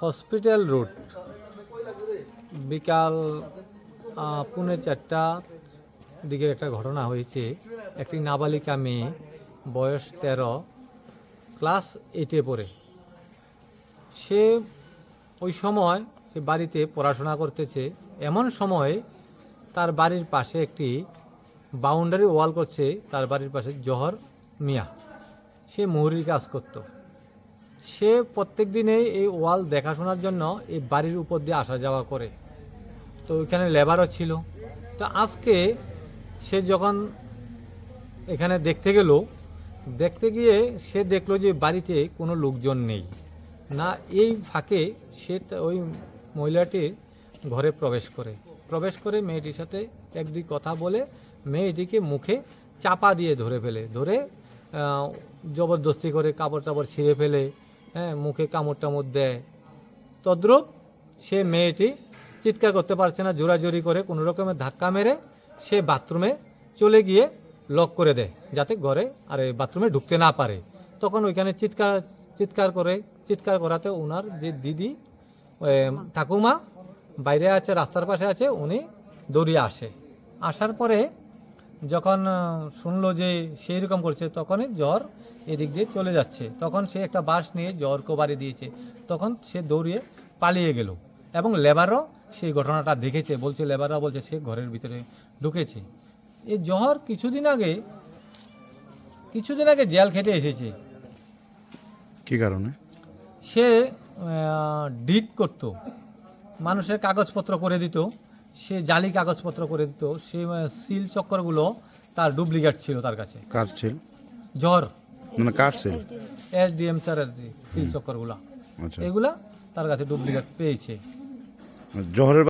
Hospital road, বিকাল পুনে চারটা দিকে একটা ঘটনা হয়েছে। একটি নাবালিকা মেয়ে, বয়স তেরো, ক্লাস এইটে পড়ে। সে ওই সময় সে বাড়িতে পড়াশোনা করতেছে। এমন সময় তার বাড়ির পাশে একটি বাউন্ডারি ওয়াল করছে। তার বাড়ির পাশে জহর মিয়া। সে মুহুরির কাজ করত। সে প্রত্যেক দিনেই এই ওয়াল দেখাশোনার জন্য এই বাড়ির উপর দিয়ে আসা যাওয়া করে। তো ওইখানে লেবারও ছিল। তো আজকে সে যখন এখানে দেখতে গেল, দেখতে গিয়ে সে দেখল যে বাড়িতে কোনো লোকজন নেই। না, এই ফাঁকে সে ওই মহিলাটির ঘরে প্রবেশ করে। প্রবেশ করে মেয়েটির সাথে এক দুই কথা বলে মেয়েটিকে মুখে চাপা দিয়ে ধরে ফেলে। ধরে জবরদস্তি করে কাপড় টাপড় ছিঁড়ে ফেলে হ্যাঁ মুখে কামড় টামড় দেয়। তদ্রূপ সে মেয়েটি চিৎকার করতে পারছে না, জোরাজোরি করে কোনো রকমের ধাক্কা মেরে সে বাথরুমে চলে গিয়ে লক করে দেয়, যাতে ঘরে আর বাথরুমে ঢুকতে না পারে। তখন ওইখানে চিৎকার চিৎকার করে, চিৎকার করাতে ওনার যে দিদি ঠাকুমা বাইরে আছে, রাস্তার পাশে আছে, উনি দৌড়িয়ে আসে। আসার পরে যখন শুনলো যে সেই রকম করছে, তখনই জ্বর এদিক দিয়ে চলে যাচ্ছে। তখন সে একটা বাস নিয়ে জ্বরকে বাড়ি দিয়েছে। তখন সে দৌড়িয়ে পালিয়ে গেল এবং লেবারও সেই ঘটনাটা দেখেছে। বলছে লেবাররা বলছে সে ঘরের ভিতরে ঢুকেছে। এই জহর কিছুদিন আগে কিছুদিন আগে জেল খেটে এসেছে। কি কারণে? সে ডিট করত। মানুষের কাগজপত্র করে দিত। সে জালি কাগজপত্র করে দিত। সে সিল চক্করগুলো তার ডুপ্লিকেট ছিল তার কাছে। কার ছিল জ্বর মানে কার সেল এস ডি এম স্যারের সিল চক্করগুলো। আচ্ছা। এগুলা তার কাছে ডুপ্লিকেট পেয়েছে। জহরের